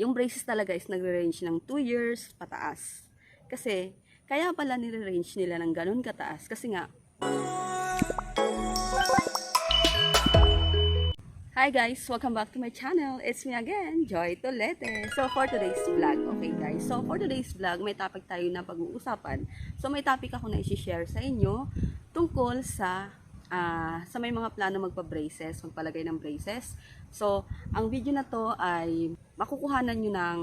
yung braces talaga is nagre-range ng 2 years pataas. Kasi, kaya pala nire-range nila ng ganun kataas. Kasi nga, Hi guys! Welcome back to my channel. It's me again, Joy Tolete. So for today's vlog, okay guys. So for today's vlog, may topic tayo na pag-uusapan. So may topic ako na i-share sa inyo tungkol sa ah, sa may mga plano magpa-braces, magpalagay ng braces. So, ang video na to ay makukuhanan nyo ng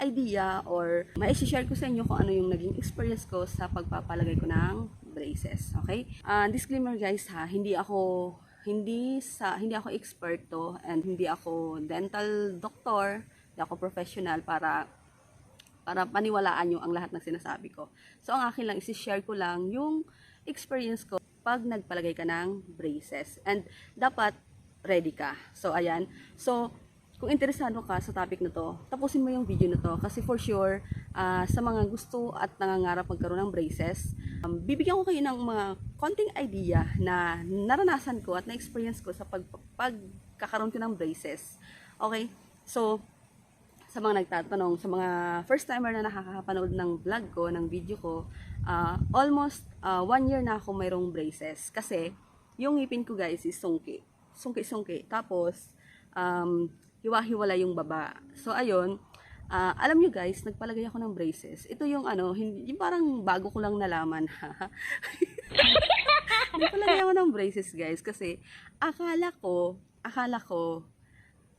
idea or mai-share ko sa inyo kung ano yung naging experience ko sa pagpapalagay ko ng braces. Okay? Ah, disclaimer guys ha, hindi ako hindi sa hindi ako eksperto and hindi ako dental doctor, hindi ako professional para para paniwalaan nyo ang lahat ng sinasabi ko. So, ang akin lang, isi-share ko lang yung experience ko pag nagpalagay ka ng braces. And, dapat ready ka. So, ayan. So, kung interesado ka sa topic na to, tapusin mo yung video na to kasi for sure, ah, sa mga gusto at nangangarap magkaroon ng braces, um, bibigyan ko kayo ng mga konting idea na naranasan ko at na-experience ko sa pag, pagkakaroon ko ng braces. Okay? So, sa mga nagtatanong, sa mga first timer na nakakapanood ng vlog ko, ng video ko, ah, almost ah, one year na ako mayroong braces. Kasi, yung ngipin ko guys is sungki. Sungki-sungki. Tapos, um, hiwa-hiwala yung baba. So, ayun, ah, alam nyo guys, nagpalagay ako ng braces. Ito yung ano, hindi, yung parang bago ko lang nalaman. nagpalagay ako ng braces guys kasi akala ko, akala ko,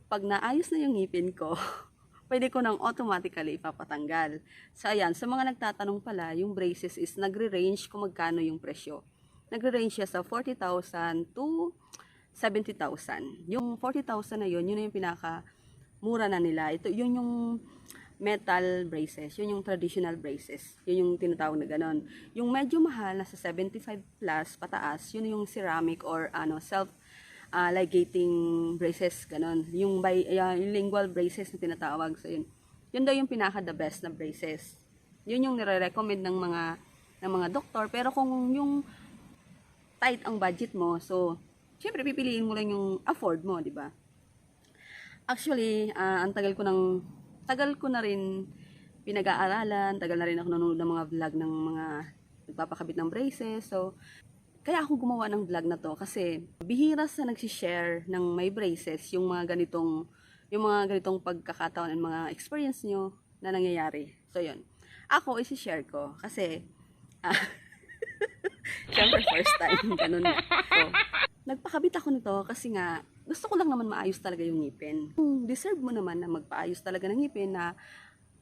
pag naayos na yung ngipin ko, pwede ko nang automatically ipapatanggal. So, ayan, sa mga nagtatanong pala, yung braces is nagre-range kung magkano yung presyo. Nagre-range siya sa 40,000 to 70,000. Yung 40,000 na yun, yun na yung pinaka mura na nila. Ito, yun yung metal braces. Yun yung traditional braces. Yun yung tinatawag na ganon. Yung medyo mahal, nasa 75 plus pataas, yun yung ceramic or ano self uh, ligating braces, ganon. Yung, by, uh, yung lingual braces na tinatawag. So, yun. Yun daw yung pinaka the best na braces. Yun yung nire-recommend ng mga ng mga doktor. Pero kung yung tight ang budget mo, so, syempre, pipiliin mo lang yung afford mo, di ba? Actually, ah, ang tagal ko ng, tagal ko na rin pinag-aaralan, tagal na rin ako nanonood ng mga vlog ng mga nagpapakabit ng braces. So, kaya ako gumawa ng vlog na to kasi bihira sa nagsishare ng may braces yung mga ganitong yung mga ganitong pagkakataon and mga experience nyo na nangyayari. So, yun. Ako, isi-share ko kasi ah, Siyempre, first time. Ganun na. So, nagpakabit ako nito kasi nga, gusto ko lang naman maayos talaga yung ngipin. Kung deserve mo naman na magpaayos talaga ng ngipin na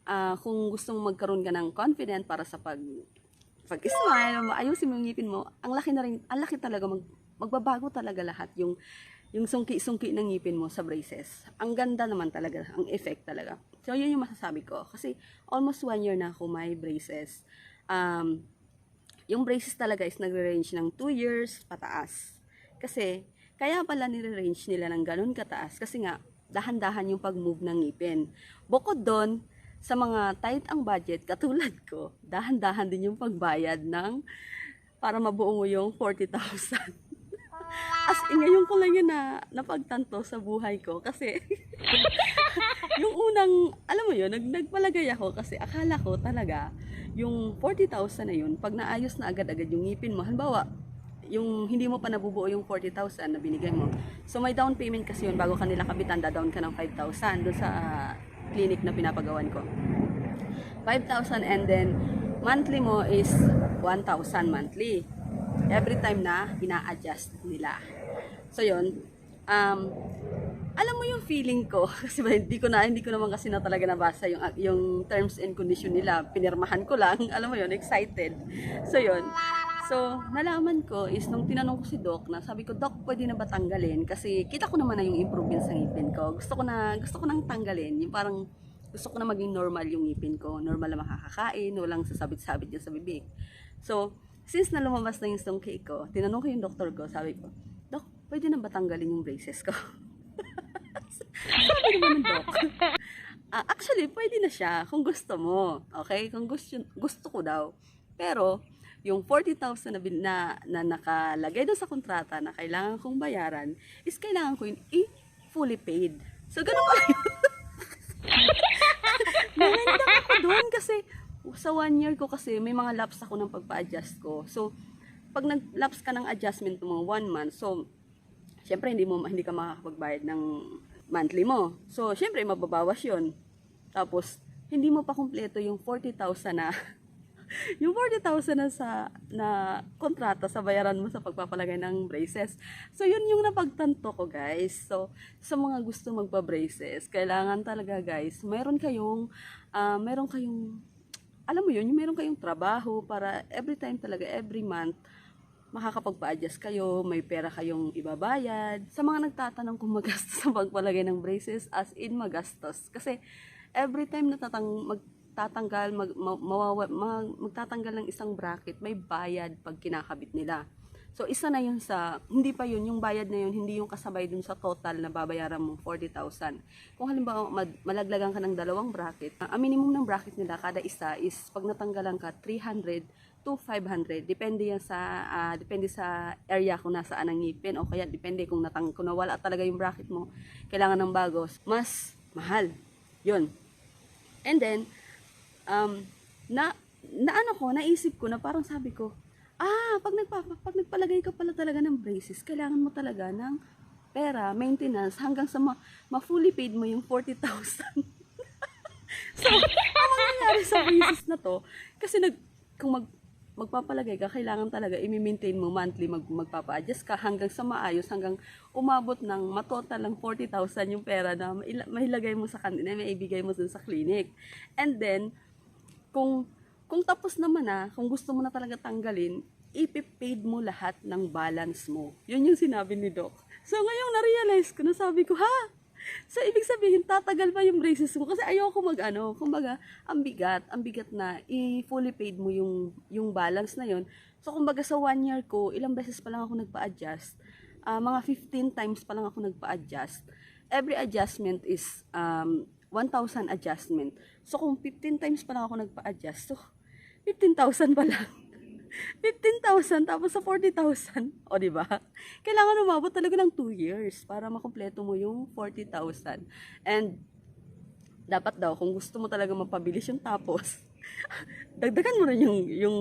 ah, kung gusto mong magkaroon ka ng confident para sa pag pag smile, maayusin mo yung ngipin mo, ang laki na rin, ang laki talaga, mag, magbabago talaga lahat yung yung sungki-sungki ng ngipin mo sa braces. Ang ganda naman talaga, ang effect talaga. So, yun yung masasabi ko. Kasi, almost one year na ako may braces. Um, yung braces talaga is nagre-range ng 2 years pataas. Kasi, kaya pala nire-range nila ng ganun kataas. Kasi nga, dahan-dahan yung pag-move ng ngipin. Bukod doon, sa mga tight ang budget, katulad ko, dahan-dahan din yung pagbayad ng para mabuo mo yung 40,000. As in, ngayon ko lang yun na napagtanto sa buhay ko kasi yung unang, alam mo yun, nag, nagpalagay ako kasi akala ko talaga yung 40,000 na yun, pag naayos na agad-agad yung ngipin mo, halimbawa, yung hindi mo pa nabubuo yung 40,000 na binigay mo. So may down payment kasi yun bago kanila kabitan, da-down ka ng 5,000 doon sa ah, clinic na pinapagawan ko. 5,000 and then monthly mo is 1,000 monthly. Every time na ina-adjust nila. So yun, um, alam mo yung feeling ko kasi ba, hindi ko na hindi ko naman kasi na talaga nabasa yung yung terms and condition nila pinirmahan ko lang alam mo yun excited so yun so nalaman ko is nung tinanong ko si doc na sabi ko doc pwede na ba tanggalin kasi kita ko naman na yung improvement sa ngipin ko gusto ko na gusto ko nang tanggalin yung parang gusto ko na maging normal yung ngipin ko normal na makakakain walang sasabit-sabit dyan sa bibig so since na lumabas na yung sungki ko tinanong ko yung doktor ko sabi ko doc pwede na ba tanggalin yung braces ko sabi naman ng doc. Ah, actually, pwede na siya kung gusto mo. Okay? Kung gusto, gusto ko daw. Pero, yung 40,000 na, na, na nakalagay doon sa kontrata na kailangan kong bayaran, is kailangan ko yun i-fully paid. So, ganun pala yun. yun kasi, sa one year ko kasi, may mga lapse ako ng pagpa-adjust ko. So, pag nag-lapse ka ng adjustment mo, one month, so, syempre, hindi mo hindi ka makakapagbayad ng monthly mo. So, syempre, mababawas yun. Tapos, hindi mo pa kumpleto yung 40,000 na yung 40,000 na sa na kontrata sa bayaran mo sa pagpapalagay ng braces. So, yun yung napagtanto ko, guys. So, sa mga gusto magpa-braces, kailangan talaga, guys, meron kayong, ah, meron kayong, alam mo yun, meron kayong trabaho para every time talaga, every month, makakapagpa-adjust kayo, may pera kayong ibabayad. Sa mga nagtatanong kung magastos sa pagpalagay ng braces, as in magastos. Kasi every time na tatang, magtatanggal, mag, ma- mawawa, mag, magtatanggal ng isang bracket, may bayad pag kinakabit nila. So, isa na yun sa, hindi pa yun, yung bayad na yun, hindi yung kasabay dun sa total na babayaran mo, 40,000. Kung halimbawa, mad, malaglagan ka ng dalawang bracket, ang minimum ng bracket nila, kada isa is, pag natanggalan ka, 300 to 500. Depende yan sa, ah, depende sa area kung nasaan ang ngipin, o kaya depende kung, natang, kung nawala talaga yung bracket mo, kailangan ng bagos, mas mahal. Yun. And then, um, na, na ano ko, naisip ko na parang sabi ko, ah, pag, nagpa, pag nagpalagay ka pala talaga ng braces, kailangan mo talaga ng pera, maintenance, hanggang sa ma, ma-fully paid mo yung 40,000. so, ang mangyayari sa braces na to, kasi nag, kung mag, magpapalagay ka, kailangan talaga i-maintain mo monthly, mag, magpapa-adjust ka hanggang sa maayos, hanggang umabot ng matotal ng 40,000 yung pera na mahilagay mo sa kanila, may ibigay mo dun sa clinic. And then, kung kung tapos naman na, kung gusto mo na talaga tanggalin, ipipaid mo lahat ng balance mo. Yun yung sinabi ni Doc. So ngayong na-realize ko, nasabi ko, ha? So ibig sabihin, tatagal pa yung braces ko kasi ayoko mag ano, kumbaga, ang bigat, ang bigat na i-fully paid mo yung, yung balance na yon So kumbaga sa one year ko, ilang beses pa lang ako nagpa-adjust. Ah, mga 15 times pa lang ako nagpa-adjust. Every adjustment is um, 1,000 adjustment. So kung 15 times pa lang ako nagpa-adjust, so 15,000 pa lang. 15,000 tapos sa 40,000. O, di ba? Kailangan umabot talaga ng 2 years para makumpleto mo yung 40,000. And, dapat daw, kung gusto mo talaga mapabilis yung tapos, dagdagan mo rin yung, yung,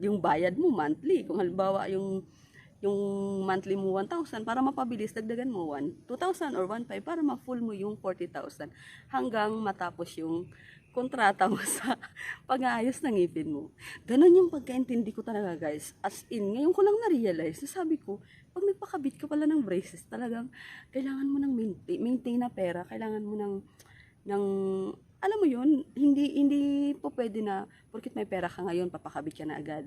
yung bayad mo monthly. Kung halimbawa, yung, yung monthly mo 1,000, para mapabilis, dagdagan mo 1, 2,000 or 1,500 para ma-full mo yung 40,000 hanggang matapos yung kontrata mo sa pag-aayos ng ngipin mo. Ganon yung pagkaintindi ko talaga guys. As in, ngayon ko lang na-realize, sabi ko, pag nagpakabit ka pala ng braces, talagang kailangan mo ng maintain, maintain na pera, kailangan mo ng, ng alam mo yun, hindi hindi po pwede na porkit may pera ka ngayon, papakabit ka na agad.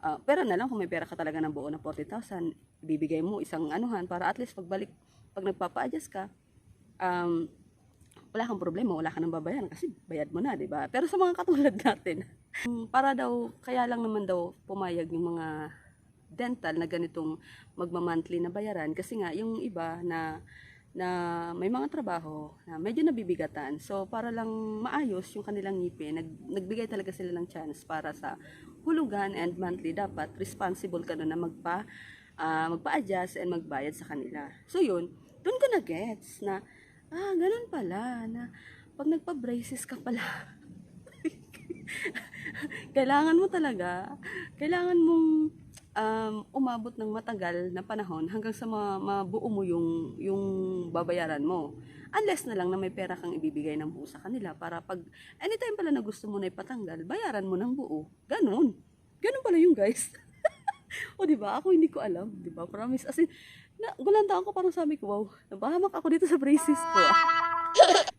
Ah, pera na lang kung may pera ka talaga ng buo na 40,000, bibigay mo isang anuhan para at least pagbalik, pag nagpapa-adjust ka, um, wala kang problema, wala ka nang kasi bayad mo na, 'di ba? Pero sa mga katulad natin, mm, para daw kaya lang naman daw pumayag yung mga dental na ganitong magma-monthly na bayaran kasi nga yung iba na na may mga trabaho na medyo nabibigatan. So, para lang maayos yung kanilang ngipin, nag, nagbigay talaga sila ng chance para sa hulugan and monthly dapat responsible ka na magpa ah, magpa-adjust and magbayad sa kanila. So, yun, doon ko na gets na ah, ganun pala na pag nagpa-braces ka pala kailangan mo talaga, kailangan mong um, umabot ng matagal na panahon hanggang sa ma- mabuo mo yung, yung babayaran mo. Unless na lang na may pera kang ibibigay ng buo sa kanila para pag anytime pala na gusto mo na ipatanggal, bayaran mo ng buo. Ganon. Ganon pala yung guys. o di ba Ako hindi ko alam. di ba Promise. As in, na, gulanda ako parang sabi ko, wow, nabahamak ako dito sa braces ko.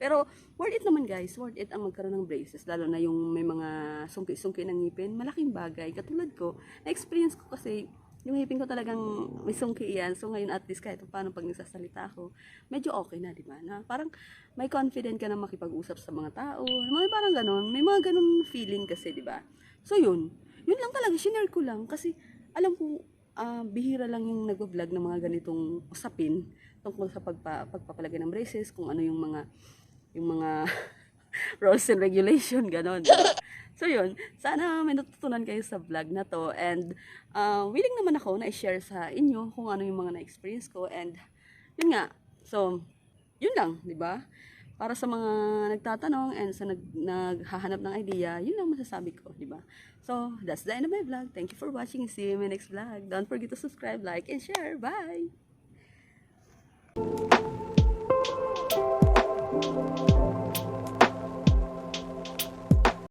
Pero worth it naman guys, worth it ang magkaroon ng braces lalo na yung may mga sungki-sungki ng ngipin, malaking bagay. Katulad ko, na-experience ko kasi yung ngipin ko talagang may sungki yan. So ngayon at least kahit paano pag nagsasalita ako, medyo okay na, di ba? Na parang may confident ka na makipag-usap sa mga tao. Mga parang ganon. May mga ganon feeling kasi, di ba? So yun, yun lang talaga, shinare ko lang kasi alam ko ah, bihira lang yung nagvo-vlog ng mga ganitong usapin tungkol sa pagpa, pagpapalagay ng braces, kung ano yung mga yung mga rules and regulation, ganon. So yun, sana may natutunan kayo sa vlog na to and uh, willing naman ako na i-share sa inyo kung ano yung mga na-experience ko and yun nga, so yun lang, di ba? para sa mga nagtatanong and sa nag, naghahanap ng idea, yun lang masasabi ko, di ba? So, that's the end of my vlog. Thank you for watching. See you in my next vlog. Don't forget to subscribe, like, and share. Bye!